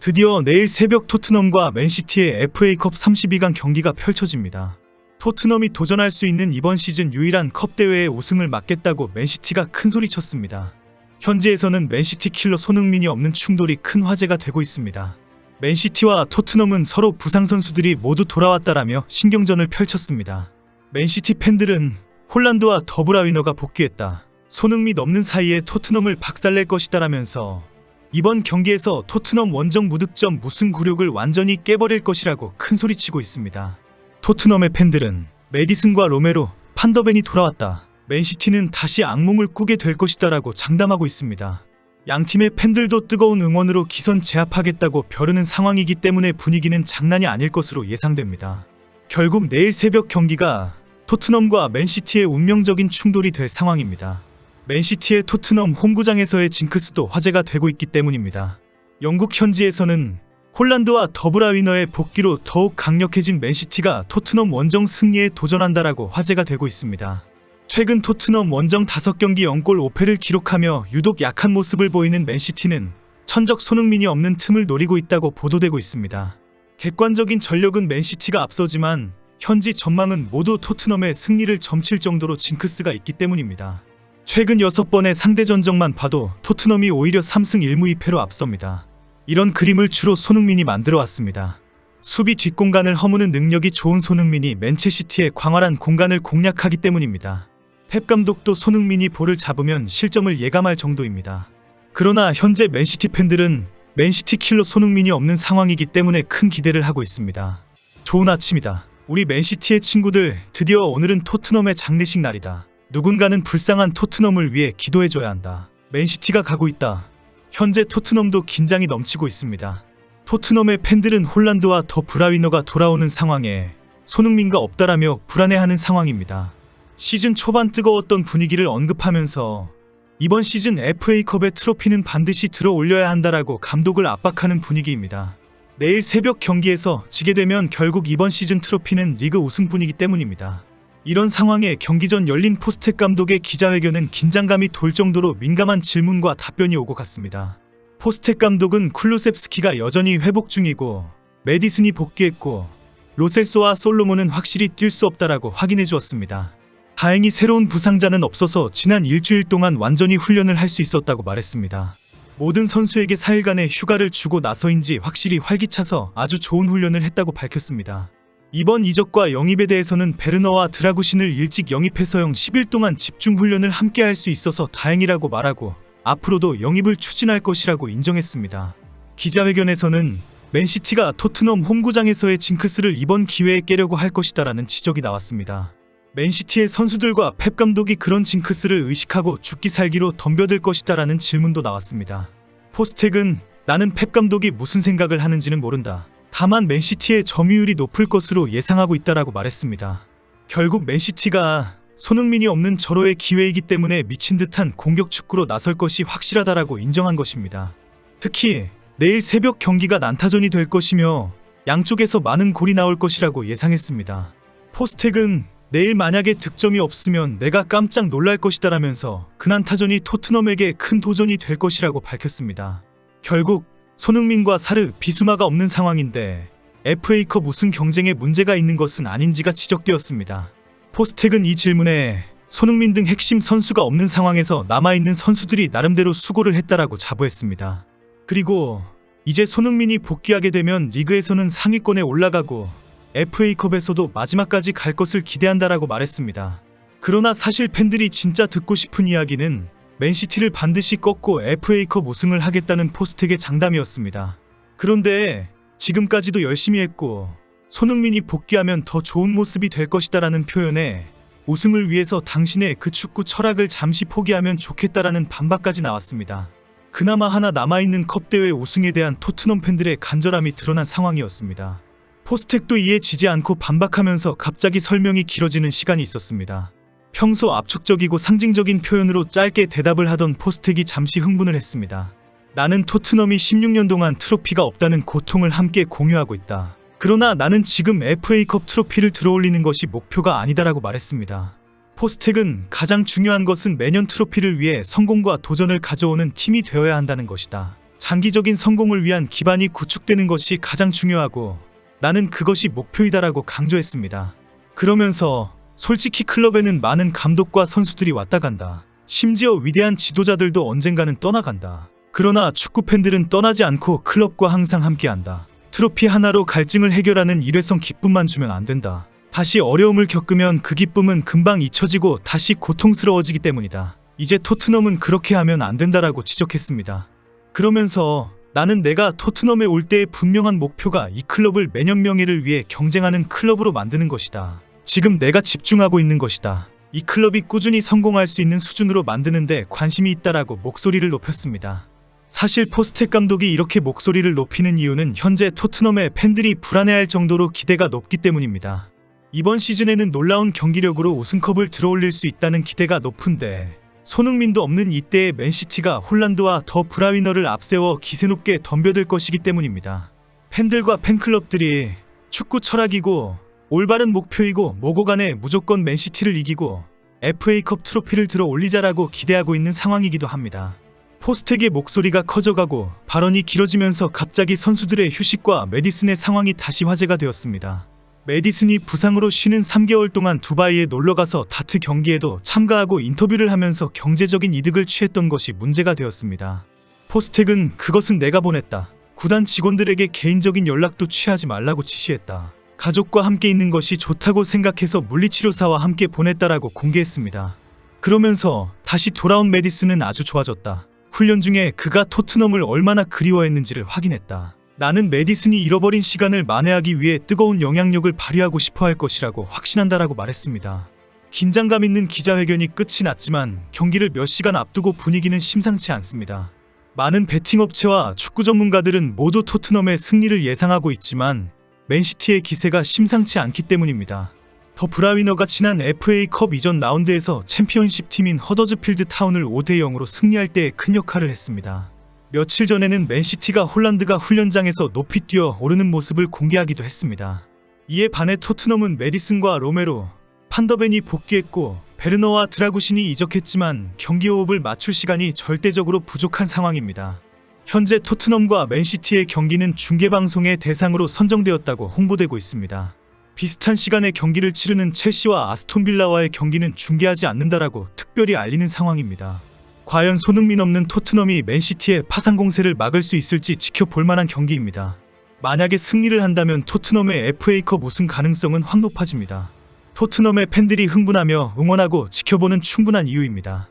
드디어 내일 새벽 토트넘과 맨시티의 FA컵 32강 경기가 펼쳐집니다. 토트넘이 도전할 수 있는 이번 시즌 유일한 컵 대회의 우승을 막겠다고 맨시티가 큰 소리쳤습니다. 현지에서는 맨시티 킬러 손흥민이 없는 충돌이 큰 화제가 되고 있습니다. 맨시티와 토트넘은 서로 부상 선수들이 모두 돌아왔다라며 신경전을 펼쳤습니다. 맨시티 팬들은 홀란드와 더브라위너가 복귀했다. 손흥민 없는 사이에 토트넘을 박살낼 것이다라면서 이번 경기에서 토트넘 원정 무득점 무승 굴욕을 완전히 깨버릴 것이라고 큰 소리치고 있습니다. 토트넘의 팬들은 메디슨과 로메로, 판더벤이 돌아왔다. 맨시티는 다시 악몽을 꾸게 될 것이다 라고 장담하고 있습니다. 양 팀의 팬들도 뜨거운 응원으로 기선 제압하겠다고 벼르는 상황이기 때문에 분위기는 장난이 아닐 것으로 예상됩니다. 결국 내일 새벽 경기가 토트넘과 맨시티의 운명적인 충돌이 될 상황입니다. 맨시티의 토트넘 홈구장에서의 징크스도 화제가 되고 있기 때문입니다. 영국 현지에서는 홀란드와 더브라위너의 복귀로 더욱 강력해진 맨시티가 토트넘 원정 승리에 도전한다라고 화제가 되고 있습니다. 최근 토트넘 원정 5경기 0골 5패를 기록하며 유독 약한 모습을 보이는 맨시티는 천적 손흥민이 없는 틈을 노리고 있다고 보도되고 있습니다. 객관적인 전력은 맨시티가 앞서지만 현지 전망은 모두 토트넘의 승리를 점칠 정도로 징크스가 있기 때문입니다. 최근 6번의 상대 전적만 봐도 토트넘이 오히려 3승 1무 2패로 앞섭니다. 이런 그림을 주로 손흥민이 만들어 왔습니다. 수비 뒷공간을 허무는 능력이 좋은 손흥민이 맨체시티의 광활한 공간을 공략하기 때문입니다. 펩 감독도 손흥민이 볼을 잡으면 실점을 예감할 정도입니다. 그러나 현재 맨시티 팬들은 맨시티 킬러 손흥민이 없는 상황이기 때문에 큰 기대를 하고 있습니다. 좋은 아침이다. 우리 맨시티의 친구들, 드디어 오늘은 토트넘의 장례식 날이다. 누군가는 불쌍한 토트넘을 위해 기도해줘야 한다. 맨시티가 가고 있다. 현재 토트넘도 긴장이 넘치고 있습니다. 토트넘의 팬들은 홀란드와 더 브라위너가 돌아오는 상황에 손흥민가 없다라며 불안해하는 상황입니다. 시즌 초반 뜨거웠던 분위기를 언급하면서 이번 시즌 FA컵의 트로피는 반드시 들어 올려야 한다라고 감독을 압박하는 분위기입니다. 내일 새벽 경기에서 지게 되면 결국 이번 시즌 트로피는 리그 우승뿐이기 때문입니다. 이런 상황에 경기 전 열린 포스텍 감독의 기자회견은 긴장감이 돌 정도로 민감한 질문과 답변이 오고 갔습니다. 포스텍 감독은 쿨루셉스키가 여전히 회복 중이고 메디슨이 복귀했고 로셀소와 솔로몬은 확실히 뛸 수 없다라고 확인해 주었습니다. 다행히 새로운 부상자는 없어서 지난 일주일 동안 완전히 훈련을 할 수 있었다고 말했습니다. 모든 선수에게 4일간의 휴가를 주고 나서인지 확실히 활기차서 아주 좋은 훈련을 했다고 밝혔습니다. 이번 이적과 영입에 대해서는 베르너와 드라구신을 일찍 영입해서 형 10일 동안 집중 훈련을 함께 할 수 있어서 다행이라고 말하고 앞으로도 영입을 추진할 것이라고 인정했습니다. 기자회견에서는 맨시티가 토트넘 홈구장에서의 징크스를 이번 기회에 깨려고 할 것이다라는 지적이 나왔습니다. 맨시티의 선수들과 펩 감독이 그런 징크스를 의식하고 죽기 살기로 덤벼들 것이다라는 질문도 나왔습니다. 포스텍은 나는 펩 감독이 무슨 생각을 하는지는 모른다. 다만 맨시티의 점유율이 높을 것으로 예상하고 있다라고 말했습니다. 결국 맨시티가 손흥민이 없는 절호의 기회이기 때문에 미친 듯한 공격 축구로 나설 것이 확실하다라고 인정한 것입니다. 특히 내일 새벽 경기가 난타전이 될 것이며 양쪽에서 많은 골이 나올 것이라고 예상했습니다. 포스텍은 내일 만약에 득점이 없으면 내가 깜짝 놀랄 것이다라면서 그난 타전이 토트넘에게 큰 도전이 될 것이라고 밝혔습니다. 결국 손흥민과 사르, 비수마가 없는 상황인데 FA컵 우승 경쟁에 문제가 있는 것은 아닌지가 지적되었습니다. 포스텍은 이 질문에 손흥민 등 핵심 선수가 없는 상황에서 남아있는 선수들이 나름대로 수고를 했다라고 자부했습니다. 그리고 이제 손흥민이 복귀하게 되면 리그에서는 상위권에 올라가고 FA컵에서도 마지막까지 갈 것을 기대한다라고 말했습니다. 그러나 사실 팬들이 진짜 듣고 싶은 이야기는 맨시티를 반드시 꺾고 FA컵 우승을 하겠다는 포스텍의 장담이었습니다. 그런데 지금까지도 열심히 했고 손흥민이 복귀하면 더 좋은 모습이 될 것이다라는 표현에 우승을 위해서 당신의 그 축구 철학을 잠시 포기하면 좋겠다라는 반박까지 나왔습니다. 그나마 하나 남아있는 컵대회 우승에 대한 토트넘 팬들의 간절함이 드러난 상황이었습니다. 포스텍도 이에 지지 않고 반박하면서 갑자기 설명이 길어지는 시간이 있었습니다. 평소 압축적이고 상징적인 표현으로 짧게 대답을 하던 포스텍이 잠시 흥분을 했습니다. 나는 토트넘이 16년 동안 트로피가 없다는 고통을 함께 공유하고 있다. 그러나 나는 지금 FA컵 트로피를 들어올리는 것이 목표가 아니다라고 말했습니다. 포스텍은 가장 중요한 것은 매년 트로피를 위해 성공과 도전을 가져오는 팀이 되어야 한다는 것이다. 장기적인 성공을 위한 기반이 구축되는 것이 가장 중요하고 나는 그것이 목표이다라고 강조했습니다. 그러면서 솔직히 클럽에는 많은 감독과 선수들이 왔다 간다. 심지어 위대한 지도자들도 언젠가는 떠나간다. 그러나 축구 팬들은 떠나지 않고 클럽과 항상 함께한다. 트로피 하나로 갈증을 해결하는 일회성 기쁨만 주면 안 된다. 다시 어려움을 겪으면 그 기쁨은 금방 잊혀지고 다시 고통스러워지기 때문이다. 이제 토트넘은 그렇게 하면 안 된다라고 지적했습니다. 그러면서 나는 내가 토트넘에 올 때의 분명한 목표가 이 클럽을 매년 명예를 위해 경쟁하는 클럽으로 만드는 것이다. 지금 내가 집중하고 있는 것이다. 이 클럽이 꾸준히 성공할 수 있는 수준으로 만드는데 관심이 있다라고 목소리를 높였습니다. 사실 포스텍 감독이 이렇게 목소리를 높이는 이유는 현재 토트넘의 팬들이 불안해할 정도로 기대가 높기 때문입니다. 이번 시즌에는 놀라운 경기력으로 우승컵을 들어올릴 수 있다는 기대가 높은데 손흥민도 없는 이때의 맨시티가 홀란드와 더 브라위너를 앞세워 기세 높게 덤벼들 것이기 때문입니다. 팬들과 팬클럽들이 축구 철학이고 올바른 목표이고 모고 간에 무조건 맨시티를 이기고 FA컵 트로피를 들어 올리자라고 기대하고 있는 상황이기도 합니다. 포스텍의 목소리가 커져가고 발언이 길어지면서 갑자기 선수들의 휴식과 메디슨의 상황이 다시 화제가 되었습니다. 메디슨이 부상으로 쉬는 3개월 동안 두바이에 놀러가서 다트 경기에도 참가하고 인터뷰를 하면서 경제적인 이득을 취했던 것이 문제가 되었습니다. 포스텍은 그것은 내가 보냈다. 구단 직원들에게 개인적인 연락도 취하지 말라고 지시했다. 가족과 함께 있는 것이 좋다고 생각해서 물리치료사와 함께 보냈다라고 공개했습니다. 그러면서 다시 돌아온 메디슨은 아주 좋아졌다. 훈련 중에 그가 토트넘을 얼마나 그리워했는지를 확인했다. 나는 메디슨이 잃어버린 시간을 만회하기 위해 뜨거운 영향력을 발휘하고 싶어 할 것이라고 확신한다라고 말했습니다. 긴장감 있는 기자회견이 끝이 났지만 경기를 몇 시간 앞두고 분위기는 심상치 않습니다. 많은 베팅 업체와 축구 전문가들은 모두 토트넘의 승리를 예상하고 있지만 맨시티의 기세가 심상치 않기 때문입니다. 더 브라위너가 지난 FA컵 이전 라운드에서 챔피언십 팀인 허더즈필드 타운을 5대 0으로 승리할 때 큰 역할을 했습니다. 며칠 전에는 맨시티가 홀란드가 훈련장에서 높이 뛰어 오르는 모습을 공개하기도 했습니다. 이에 반해 토트넘은 메디슨과 로메로, 판더벤이 복귀했고 베르너와 드라구신이 이적했지만 경기 호흡을 맞출 시간이 절대적으로 부족한 상황입니다. 현재 토트넘과 맨시티의 경기는 중계방송의 대상으로 선정되었다고 홍보되고 있습니다. 비슷한 시간에 경기를 치르는 첼시와 아스톤빌라와의 경기는 중계하지 않는다라고 특별히 알리는 상황입니다. 과연 손흥민 없는 토트넘이 맨시티의 파상 공세를 막을 수 있을지 지켜볼 만한 경기입니다. 만약에 승리를 한다면 토트넘의 FA컵 우승 가능성은 확 높아집니다. 토트넘의 팬들이 흥분하며 응원하고 지켜보는 충분한 이유입니다.